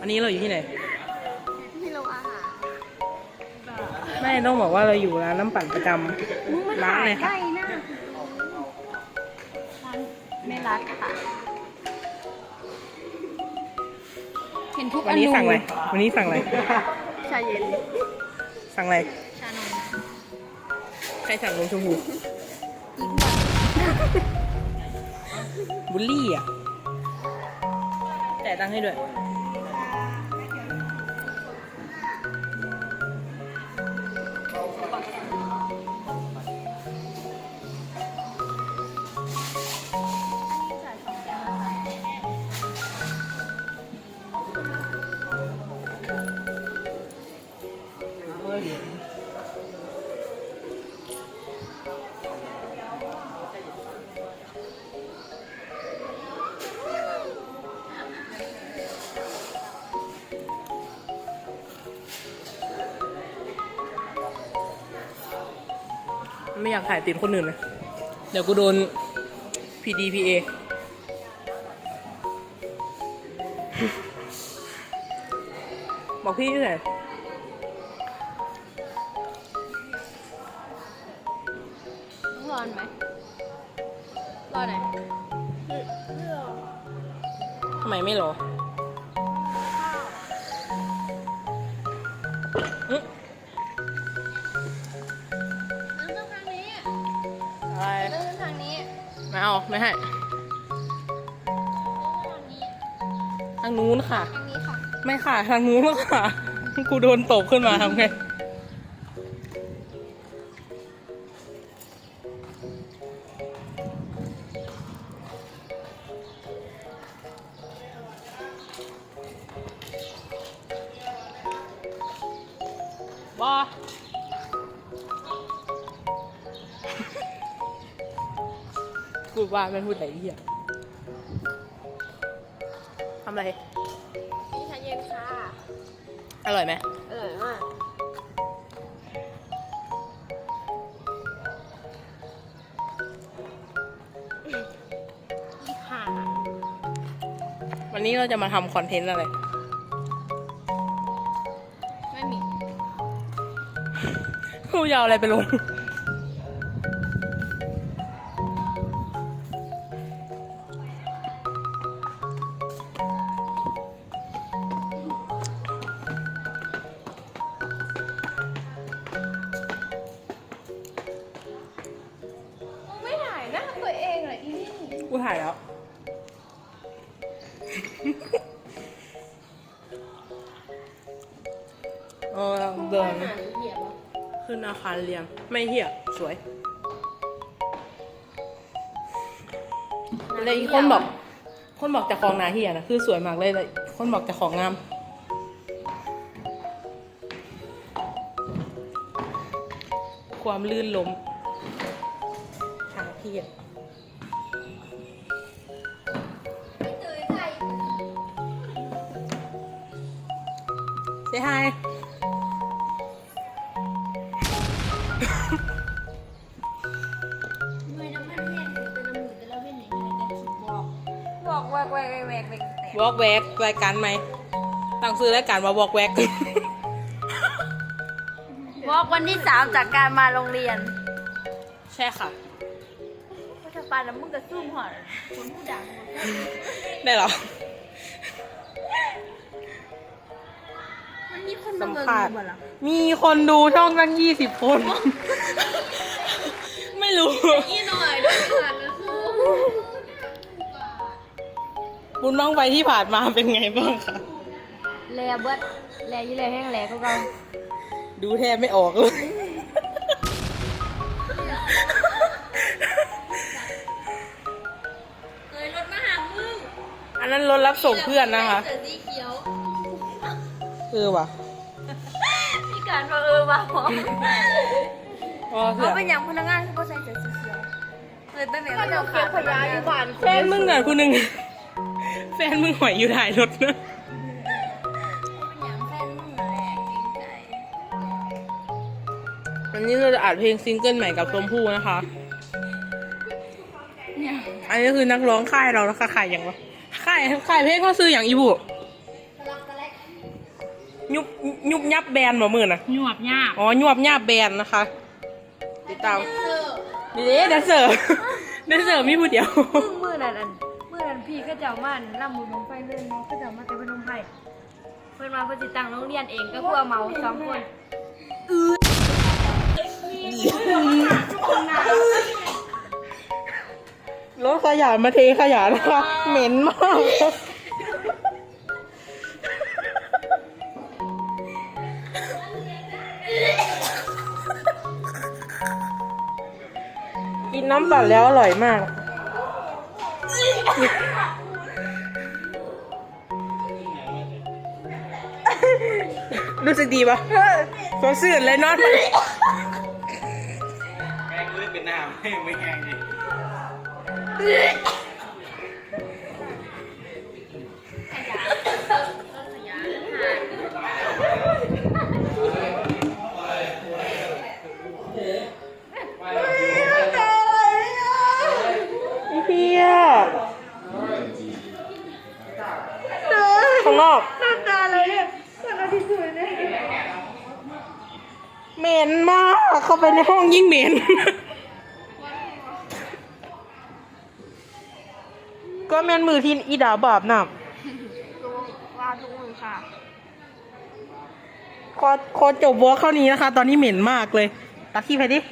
อันนี้เราอยู่ที่ไหน ที่โรงอาหารไม่ต้องบอกว่าเราอยู่ร้านน้ำปั่นประจำร้านเลยค่ะใกล้นะร้านไม่รัดค่ะ เห็นทุกวัอนนนี้นูสั่งอะไร วันนี้สั่งอะไร ชาเย็น สั่งอะไร ชานมใครสั่งนมชมพู บุลลี่อะ แต่ายตังค์ให้ด้วย ไม่อยากถ่ายติดคนอื่นเลย เดี๋ยวกูโดน PDPA บอกพี่ที่ไหนต้องร้อนไหมร้อนไหน ทำไมไม่รออื้ ทางนี้ไม่เอาไม่ให้เรื่องทางนี้ทางนู้นค่ะ ทางนี้ค่ะไม่ค่ะทางนู้นค่ะ กูโดนตบขึ้นมาทำไง บอ กูว่ามันพูดไหนเหี้ยทำอะไร นี่ชาเย็นค่ะ อร่อยไหมอร่อยมากอีห่าวันนี้เราจะมาทำคอนเทนต์อะไร ไม่มีกูจะเอาอะไรไปลง กูถ่ายแล้ว เออเดินเหยียบขึ้นอาคารเรียนไม่เหี้ยสวยเลยอีกคนบอก คนบอกจะของนาเหี้ยนะคือสวยมากเลยเลยคนบอกจะของงามความลื่นล้มทางเพีย Say เพี้ยนแต่ละมือแต่ละเว้นอย่างนี้แต่คิดบอกบอกแวกแวกแวกแวกแวกแต่วอกแวกรายการไหมตั้งซื้อรายการว่าวอกแวกบอกวันที่สามจากการมาโรงเรียน ใช่ค่ะพัฒปานน้ำมึงกระซุ่มหอดคนผู้ดังได้เหรอ สัมเบิ่งภาษณ์หมดเหรอมีคนดูช่องตั้งยี่สิบคน ไม่รู้อีหน่อยด้วยกันก็คือบุญบ้างไฟที่ผ่านมาเป็นไงบ้างคะแลเบิดแลยี่แลแห้งแลก็เราดูแทบไม่ออกเลยเอ้ยรถมาหามึงอันนั้นรถรับส่งเพื่อนนะคะเสือสีเขียวเออว่ะพี่ การว่าเออว่าพออ๋อเสืเขาอเป็นอย่างพนักงานเขาก็ใส่เสื้อสีเขียวเลยไปแม่ก็จะขาดพยาอยู่บ้านแฟนมึงอะคุณหนึ่งแฟนมึงหอยอยู่ถ่ายรถนะเป็นอย่างแฟนมึงนั่นแหละเกรงใจวันนี้เราจะอัดเพลงซิงเกิลใหม่กับชมพู่นะคะ เนี่ยอันนี้คือนักร้องค่ายเรานะคะค่ายยังวะค่ายค่ายค่ายเพลงเขาซื้ออย่างอีบุ ยุบยุบยับแบนบ่มือน่ะหยวบยากอ๋อยวบยับแบนนะคะ ติดตามเซอร์นี่เด้แดนเซอร์แดนเซอร์มีผู้เดียว มือมือนั่นอันมือนั่นพี่ก็จะเอามาล่ำมือลงไฟเล่นเนาะก็จะเอามาแต่พนมไพรเพื่อนมาเพื่อติดตั้งโรงเรียนเองก็เพื่อเมาสองคนรถขยะมาเทขยะนะคะ เหม็นมาก กินน้ำปั่นแล้วอร่อยมาก รู้สึกดีปะสดชื่นเลยเนอนแม่งเลือดเป็นน้ำไม่ไม่แห้งดิ ที่สุดเนี่ยเหม็นมาก เข้าไปในห้องยิ่งเหม็น ก็แมนมือที่อีดาบาบน้ว่าทุกมือค่ะำขอขอจบวอลเข้านี้นะคะ ตอนนี้เหม็นมากเลย ตัดที่ไปดิเ